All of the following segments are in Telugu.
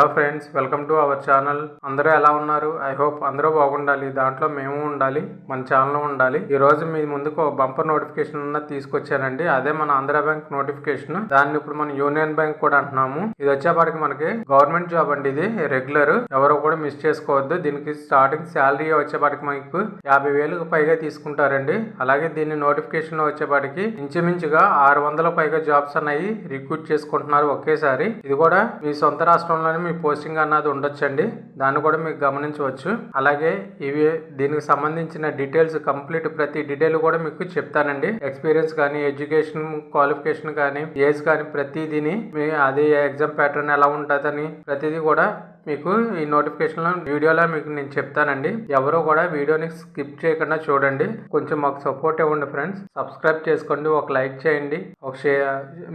Hello friends welcome to our channel. అందరూ ఎలా ఉన్నారు? ఐ హోప్ అందరూ బాగుండాలి. దాంట్లో మేము ఉండాలి మన ఛానల్ ఉండాలి. ఈ రోజు మీ ముందుకు బంపర్ నోటిఫికేషన్ ఉన్న తీసుకొచ్చానండి. అదే మన ఆంధ్ర బ్యాంక్ నోటిఫికేషన్. దాన్ని ఇప్పుడు మనం యూనియన్ బ్యాంక్ కూడా అంటున్నాము. ఇది వచ్చేపాటికి మనకి గవర్నమెంట్ జాబ్ అండి ఇది రెగ్యులర్. ఎవరు కూడా మిస్ చేసుకోవద్దు. దీనికి స్టార్టింగ్ శాలరీ వచ్చేపాటికి మనకు యాభై వేలకు పైగా తీసుకుంటారండి. అలాగే దీన్ని నోటిఫికేషన్లో వచ్చేపాటికి ఇంచుమించుగా ఆరు వందల పైగా జాబ్స్ అన్నాయి రిక్రూట్ చేసుకుంటున్నారు ఒకేసారి. ఇది కూడా మీ సొంత రాష్ట్రంలోనే మీ పోస్టింగ్ అన్నది ఉండొచ్చండి. దాన్ని కూడా మీకు గమనించవచ్చు. అలాగే ఇవి దీనికి సంబంధించిన డీటెయిల్స్ కంప్లీట్ ప్రతి డీటెయిల్ కూడా మీకు చెప్తానండి. ఎక్స్పీరియన్స్ కానీ ఎడ్యుకేషన్ క్వాలిఫికేషన్ కానీ ఏజ్ కానీ ప్రతిదీని మీ అది ఎగ్జామ్ ప్యాటర్న్ ఎలా ఉంటుందని ప్రతిదీ కూడా మీకు ఈ నోటిఫికేషన్లో వీడియోలో మీకు నేను చెప్తానండి. ఎవరు కూడా వీడియోని స్కిప్ చేయకుండా చూడండి. కొంచెం మాకు సపోర్ట్ ఇవ్వండి ఫ్రెండ్స్ సబ్స్క్రైబ్ చేసుకోండి. ఒక లైక్ చేయండి. ఒక షేర్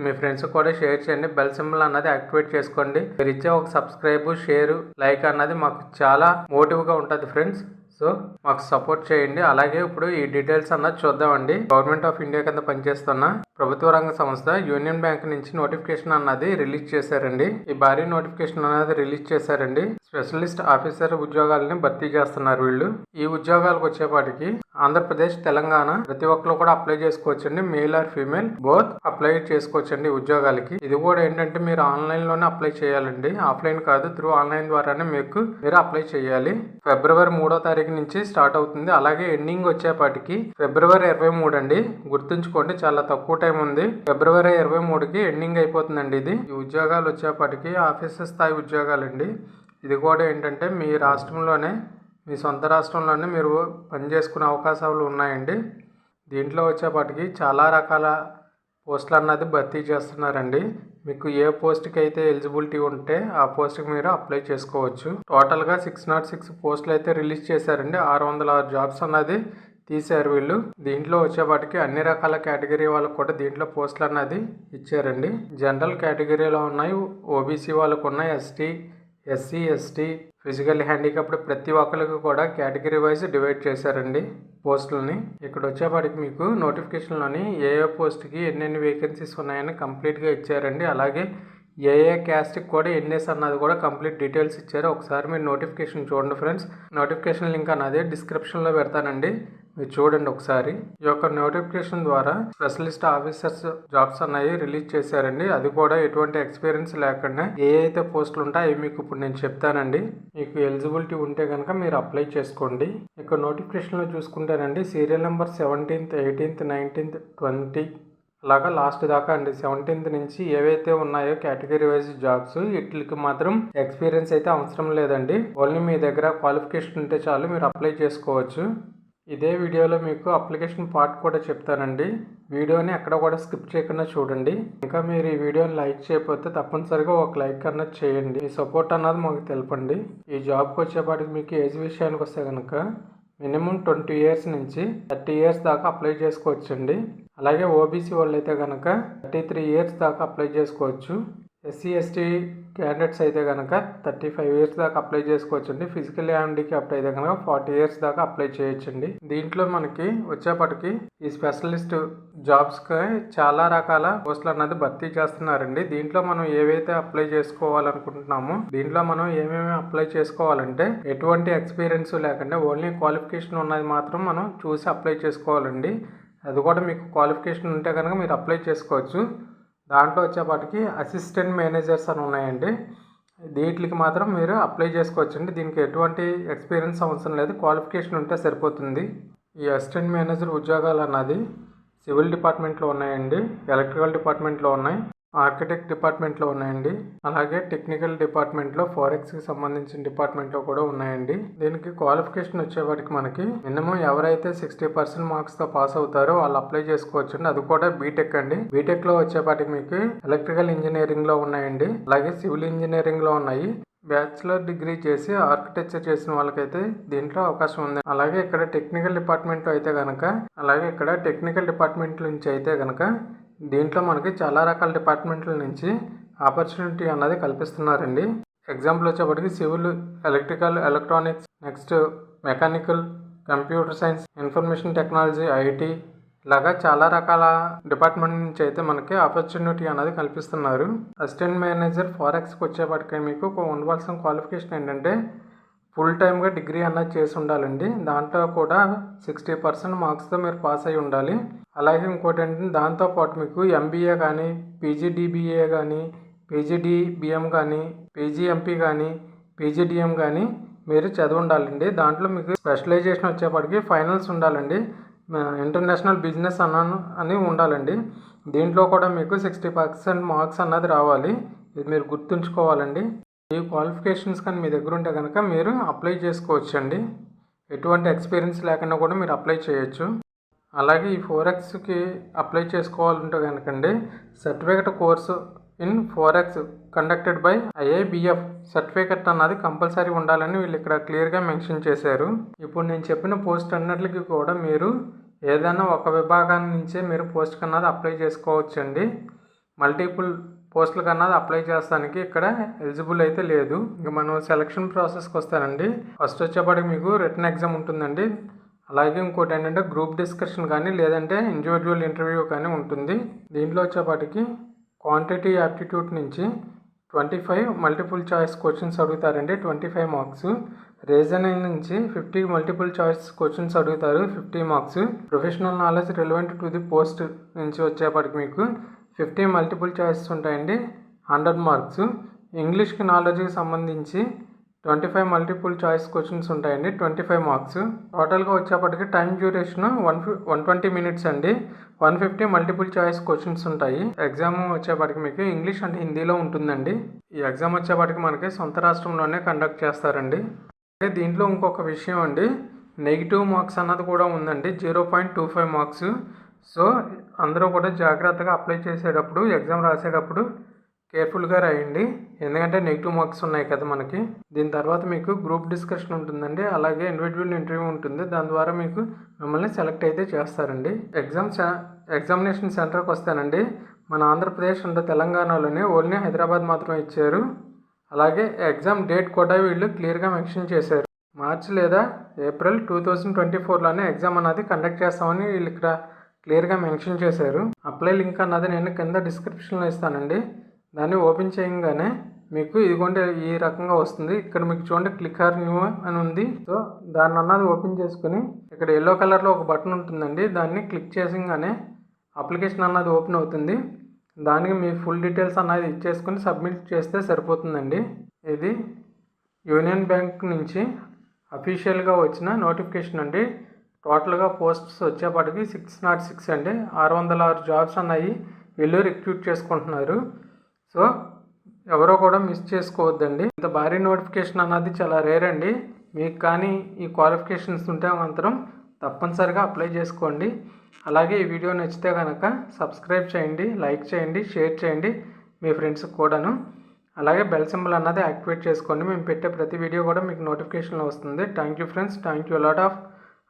మీ ఫ్రెండ్స్ కూడా షేర్ చేయండి. బెల్ సింబల్ అన్నది యాక్టివేట్ చేసుకోండి. మీరు ఇచ్చే ఒక సబ్స్క్రైబ్ షేర్ లైక్ అన్నది మాకు చాలా మోటివ్గా ఉంటుంది ఫ్రెండ్స్ సో మాకు సపోర్ట్ చేయండి. అలాగే ఇప్పుడు ఈ డీటెయిల్స్ అన్నది చూద్దామండి. గవర్నమెంట్ ఆఫ్ ఇండియా కింద పనిచేస్తున్న ప్రభుత్వ రంగ సంస్థ యూనియన్ బ్యాంక్ నుంచి నోటిఫికేషన్ అన్నది రిలీజ్ చేశారండి. ఈ భారీ నోటిఫికేషన్ అన్నది రిలీజ్ చేశారండి. స్పెషలిస్ట్ ఆఫీసర్ ఉద్యోగాలని భర్తీ చేస్తున్నారు వీళ్ళు. ఈ ఉద్యోగాలకు వచ్చేపాటికి ఆంధ్రప్రదేశ్ తెలంగాణ ప్రతి ఒక్కరు కూడా అప్లై చేసుకోవచ్చండి. Male or female both apply చేసుకోవచ్చండి ఉద్యోగాలకి. ఇది కూడా ఏంటంటే మీరు ఆన్లైన్లోనే అప్లై చేయాలండి. ఆఫ్లైన్ కాదు త్రూ ఆన్లైన్ ద్వారానే మీకు మీరు అప్లై చేయాలి. ఫిబ్రవరి మూడో తారీఖు నుంచి స్టార్ట్ అవుతుంది. అలాగే ఎండింగ్ వచ్చేపాటికి ఫిబ్రవరి ఇరవై మూడు అండి. గుర్తుంచుకోండి చాలా తక్కువ టైం ఉంది. ఫిబ్రవరి ఇరవై మూడుకి ఎండింగ్ అయిపోతుందండి ఇది. ఈ ఉద్యోగాలు వచ్చేపాటికి ఆఫీసర్ స్థాయి ఉద్యోగాలండి. ఇది కూడా ఏంటంటే మీ రాష్ట్రంలోనే మీ సొంత రాష్ట్రంలోనే మీరు పనిచేసుకునే అవకాశాలు ఉన్నాయండి. దీంట్లో వచ్చేపాటికి చాలా రకాల పోస్టులు అన్నది భర్తీ చేస్తున్నారండి. మీకు ఏ పోస్ట్కి అయితే ఎలిజిబిలిటీ ఉంటే ఆ పోస్ట్కి మీరు అప్లై చేసుకోవచ్చు. టోటల్గా సిక్స్ నాట్ సిక్స్ పోస్టులు అయితే రిలీజ్ చేశారండి. ఆరు వందల ఆరు జాబ్స్ అన్నది తీశారు వీళ్ళు. దీంట్లో వచ్చేపాటికి అన్ని రకాల కేటగిరీ వాళ్ళకు కూడా దీంట్లో పోస్టులు అన్నది ఇచ్చారండి. జనరల్ కేటగిరీలో ఉన్నాయి. ఓబీసీ వాళ్ళకు ఉన్నాయి. ST SC ST physical handicapped ప్రతి ఒక్కరికి కూడా కేటగిరీ వైజ్ డివైడ్ చేశారండి పోస్టులని. ఇక్కడ వచ్చేపాటికి మీకు నోటిఫికేషన్లోని ఏ ఏ పోస్ట్కి ఎన్నెన్ని వేకెన్సీస్ ఉన్నాయని కంప్లీట్గా ఇచ్చారండి. అలాగే ఏ ఏ క్యాస్ట్కి కూడా ఎన్ఎస్ అన్నది కూడా కంప్లీట్ డీటెయిల్స్ ఇచ్చారు. ఒకసారి మీరు నోటిఫికేషన్ చూడండి ఫ్రెండ్స్. నోటిఫికేషన్ లింక్ అన్నది డిస్క్రిప్షన్లో పెడతానండి. మీరు చూడండి ఒకసారి. ఈ యొక్క నోటిఫికేషన్ ద్వారా స్పెషలిస్ట్ ఆఫీసర్స్ జాబ్స్ అన్నవి రిలీజ్ చేశారండి. అది కూడా ఎటువంటి ఎక్స్పీరియన్స్ లేకుండా ఏ అయితే పోస్టులు ఉంటాయో అవి మీకు ఇప్పుడు నేను చెప్తానండి. మీకు ఎలిజిబిలిటీ ఉంటే కనుక మీరు అప్లై చేసుకోండి. ఇక నోటిఫికేషన్లో చూసుకుంటానండి serial number seventeenth eighteenth nineteenth twenty అలాగా లాస్ట్ దాకా అండి. సెవెంటీన్త్ నుంచి ఏవైతే ఉన్నాయో కేటగిరీ వైజ్ జాబ్స్ వీటికి మాత్రం ఎక్స్పీరియన్స్ అయితే అవసరం లేదండి. ఓన్లీ మీ దగ్గర క్వాలిఫికేషన్ ఉంటే చాలు మీరు అప్లై చేసుకోవచ్చు. ఇదే వీడియోలో మీకు అప్లికేషన్ పార్ట్ కూడా చెప్తానండి. వీడియోని ఎక్కడ కూడా స్కిప్ చేయకుండా చూడండి. ఇంకా మీరు ఈ వీడియోని లైక్ చేయకపోతే తప్పనిసరిగా ఒక లైక్ అన్నది చేయండి. మీ సపోర్ట్ అన్నది మాకు తెలపండి. ఈ జాబ్కి వచ్చేపాటికి మీకు ఏజ్ విషయానికి వస్తే కనుక మినిమం ట్వంటీ ఇయర్స్ నుంచి థర్టీ ఇయర్స్ దాకా అప్లై చేసుకోవచ్చండి. అలాగే ఓబీసీ వాళ్ళు అయితే కనుక థర్టీ త్రీ ఇయర్స్ దాకా అప్లై చేసుకోవచ్చు. ఎస్సీ ఎస్టీ క్యాండిడేట్స్ అయితే కనుక థర్టీ ఫైవ్ ఇయర్స్ దాకా అప్లై చేసుకోవచ్చండి. ఫిజికల్ హ్యాండిక్యాప్ట్ అయితే కనుక ఫార్టీ ఇయర్స్ దాకా అప్లై చేయొచ్చండి. దీంట్లో మనకి వచ్చేపటికి ఈ స్పెషలిస్ట్ జాబ్స్కి చాలా రకాల పోస్టులు అన్నది భర్తీ చేస్తున్నారండి. దీంట్లో మనం ఏవైతే అప్లై చేసుకోవాలనుకుంటున్నామో దీంట్లో మనం ఏమేమి అప్లై చేసుకోవాలంటే ఎటువంటి ఎక్స్పీరియన్స్ లేకుండా ఓన్లీ క్వాలిఫికేషన్ ఉన్నది మాత్రం మనం చూసి అప్లై చేసుకోవాలండి. అది కూడా మీకు క్వాలిఫికేషన్ ఉంటే కనుక మీరు అప్లై చేసుకోవచ్చు. దాంట్లో వచ్చేపాటికి అసిస్టెంట్ మేనేజర్స్ అని ఉన్నాయండి. వీటికి మాత్రం మీరు అప్లై చేసుకోవచ్చండి. దీనికి ఎటువంటి ఎక్స్పీరియన్స్ అవసరం లేదు. క్వాలిఫికేషన్ ఉంటే సరిపోతుంది. ఈ అసిస్టెంట్ మేనేజర్ ఉద్యోగాలు అన్నది సివిల్ డిపార్ట్మెంట్లో ఉన్నాయండి. ఎలక్ట్రికల్ డిపార్ట్మెంట్లో ఉన్నాయి. ఆర్కిటెక్ట్ డిపార్ట్మెంట్లో ఉన్నాయండి. అలాగే టెక్నికల్ డిపార్ట్మెంట్లో ఫారెక్స్కి సంబంధించిన డిపార్ట్మెంట్లో కూడా ఉన్నాయండి. దీనికి క్వాలిఫికేషన్ వచ్చేవాటికి మనకి మినిమం ఎవరైతే సిక్స్టీ పర్సెంట్ మార్క్స్తో పాస్ అవుతారో వాళ్ళు అప్లై చేసుకోవచ్చండి. అది కూడా బీటెక్ అండి. బీటెక్లో వచ్చేపాటికి మీకు ఎలక్ట్రికల్ ఇంజనీరింగ్లో ఉన్నాయండి. అలాగే సివిల్ ఇంజనీరింగ్లో ఉన్నాయి. బ్యాచిలర్ డిగ్రీ చేసి ఆర్కిటెక్చర్ చేసిన వాళ్ళకైతే దీంట్లో అవకాశం ఉంది. అలాగే ఇక్కడ టెక్నికల్ డిపార్ట్మెంట్ అయితే కనుక అలాగే ఇక్కడ టెక్నికల్ డిపార్ట్మెంట్ నుంచి అయితే కనుక దీంట్లో మనకి చాలా రకాల డిపార్ట్మెంట్ల నుంచి ఆపర్చునిటీ అన్నది కల్పిస్తున్నారండి. ఎగ్జాంపుల్ వచ్చేప్పటికి civil electrical electronics next mechanical computer science information technology IT ఇలాగా చాలా రకాల డిపార్ట్మెంట్ నుంచి అయితే మనకి ఆపర్చునిటీ అనేది కల్పిస్తున్నారు. అసిస్టెంట్ మేనేజర్ ఫారెక్స్కి వచ్చేప్పటికి మీకు ఉండవలసిన క్వాలిఫికేషన్ ఏంటంటే ఫుల్ టైమ్గా డిగ్రీ అన్నది చేసి ఉండాలండి. దాంట్లో కూడా సిక్స్టీ పర్సెంట్ మార్క్స్తో మీరు పాస్ అయి ఉండాలి. అలాగే ఇంకోటి ఏంటంటే దాంతోపాటు మీకు ఎంబీఏ కానీ పీజీడీబీఏ కానీ పీజీడిబిఎం కానీ పీజీఎంపీ కానీ పీజీడిఎం కానీ మీరు చదివి ఉండాలండి. దాంట్లో మీకు స్పెషలైజేషన్ వచ్చేప్పటికి ఫైనల్స్ ఉండాలండి. ఇంటర్నేషనల్ బిజినెస్ అన్న అని ఉండాలండి. దీంట్లో కూడా మీకు సిక్స్టీ పర్సెంట్ మార్క్స్ అన్నది రావాలి. ఇది మీరు గుర్తుంచుకోవాలండి. ఈ క్వాలిఫికేషన్స్ కానీ మీ దగ్గర ఉంటే కనుక మీరు అప్లై చేసుకోవచ్చండి. ఎటువంటి ఎక్స్పీరియన్స్ లేకుండా కూడా మీరు అప్లై చేయొచ్చు. అలాగే ఈ ఫోర్ ఎక్స్కి అప్లై చేసుకోవాలంటే కనుకండి certificate course in forex conducted by IIBF certificate అన్నది కంపల్సరీ ఉండాలని వీళ్ళు ఇక్కడ క్లియర్గా మెన్షన్ చేశారు. ఇప్పుడు నేను చెప్పిన పోస్ట్ అన్నిటికి కూడా మీరు ఏదైనా ఒక విభాగాన్ని నుంచే మీరు పోస్ట్ కన్నది అప్లై చేసుకోవచ్చండి. మల్టిపుల్ పోస్టులకు అన్నది అప్లై చేస్తానికి ఇక్కడ ఎలిజిబుల్ అయితే లేదు. ఇంకా మనం సెలక్షన్ ప్రాసెస్కి వస్తానండి. ఫస్ట్ వచ్చేప్పటికి మీకు రిటర్న్ ఎగ్జామ్ ఉంటుందండి. అలాగే ఇంకోటి ఏంటంటే గ్రూప్ డిస్కషన్ కానీ లేదంటే ఇండివిజువల్ ఇంటర్వ్యూ కానీ ఉంటుంది. దీంట్లో వచ్చేపాటికి క్వాంటిటీ యాప్టిట్యూడ్ నుంచి twenty five multiple choice questions అడుగుతారండి. Twenty five marks. రీజనింగ్ నుంచి ఫిఫ్టీ మల్టిపుల్ చాయిస్ క్వశ్చన్స్ అడుగుతారు. Fifty marks. Professional knowledge relevant to the post నుంచి వచ్చేప్పటికి మీకు ఫిఫ్టీ మల్టిపుల్ చాయిసెస్ ఉంటాయండి. Hundred marks. ఇంగ్లీష్కి నాలెడ్జ్కి సంబంధించి twenty five multiple choice questions ఉంటాయండి. Twenty five marks. టోటల్గా వచ్చేప్పటికి టైం డ్యూరేషన్ వన్ ఫి వన్ ట్వంటీ మినిట్స్ అండి. One fifty multiple choice questions ఉంటాయి. ఎగ్జామ్ వచ్చేప్పటికి మీకు ఇంగ్లీష్ అండ్ హిందీలో ఉంటుందండి. ఈ ఎగ్జామ్ వచ్చేప్పటికి మనకి సొంత రాష్ట్రంలోనే కండక్ట్ చేస్తారండి. అంటే దీంట్లో ఇంకొక విషయం అండి. నెగిటివ్ మార్క్స్ అన్నది కూడా ఉందండి. Zero point two five marks. So అందరూ కూడా జాగ్రత్తగా అప్లై చేసేటప్పుడు ఎగ్జామ్ రాసేటప్పుడు కేర్ఫుల్గా రాయండి. ఎందుకంటే నెగిటివ్ మార్క్స్ ఉన్నాయి కదా మనకి. దీని తర్వాత మీకు గ్రూప్ డిస్కషన్ ఉంటుందండి. అలాగే ఇండివిజువల్ ఇంటర్వ్యూ ఉంటుంది. దాని ద్వారా మీకు మిమ్మల్ని సెలెక్ట్ అయితే చేస్తారండి. ఎగ్జామ్ ఎగ్జామినేషన్ సెంటర్కి వస్తానండి. మన ఆంధ్రప్రదేశ్ అండ్ తెలంగాణలోనే ఓన్లీ హైదరాబాద్ మాత్రమే ఇచ్చారు. అలాగే ఎగ్జామ్ డేట్ కూడా వీళ్ళు క్లియర్గా మెన్షన్ చేశారు. మార్చ్ లేదా ఏప్రిల్ టూ థౌజండ్ ట్వంటీ ఫోర్లోనే ఎగ్జామ్ అనేది కండక్ట్ చేస్తామని వీళ్ళు ఇక్కడ క్లియర్గా మెన్షన్ చేశారు. అప్లై లింక్ అన్నది నేను కింద డిస్క్రిప్షన్లో ఇస్తానండి. దాన్ని ఓపెన్ చేయగానే మీకు ఇదిగోండి ఈ రకంగా వస్తుంది. ఇక్కడ మీకు చూడండి క్లిక్ ఆర్ న్యూ అని ఉంది. సో దాన్ని అన్నది ఓపెన్ చేసుకుని ఇక్కడ ఎల్లో కలర్లో ఒక బటన్ ఉంటుందండి. దాన్ని క్లిక్ చేసింగానే అప్లికేషన్ అన్నది ఓపెన్ అవుతుంది. దానికి మీ ఫుల్ డీటెయిల్స్ అన్నది ఇచ్చేసుకుని సబ్మిట్ చేస్తే సరిపోతుందండి. ఇది యూనియన్ బ్యాంక్ నుంచి అఫీషియల్గా వచ్చిన నోటిఫికేషన్ అండి. టోటల్గా పోస్ట్స్ వచ్చేప్పటికి సిక్స్ నాట్ సిక్స్ అండి. ఆరు వందల ఆరు జాబ్స్ అన్నాయి. వీళ్ళు రిక్రూట్ చేసుకుంటున్నారు. సో ఎవరో కూడా మిస్ చేసుకోవద్దండి. ఇంత భారీ నోటిఫికేషన్ అన్నది చాలా రేర్ అండి. మీకు కానీ ఈ క్వాలిఫికేషన్స్ ఉంటే మాత్రం తప్పనిసరిగా అప్లై చేసుకోండి. అలాగే ఈ వీడియో నచ్చితే కనుక సబ్స్క్రైబ్ చేయండి లైక్ చేయండి షేర్ చేయండి మీ ఫ్రెండ్స్కి కూడాను. అలాగే బెల్ సింబల్ అన్నది యాక్టివేట్ చేసుకోండి. మేము పెట్టే ప్రతి వీడియో కూడా మీకు నోటిఫికేషన్ వస్తుంది. Thank you friends. Thank you lot of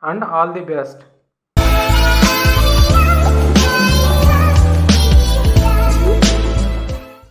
and all the best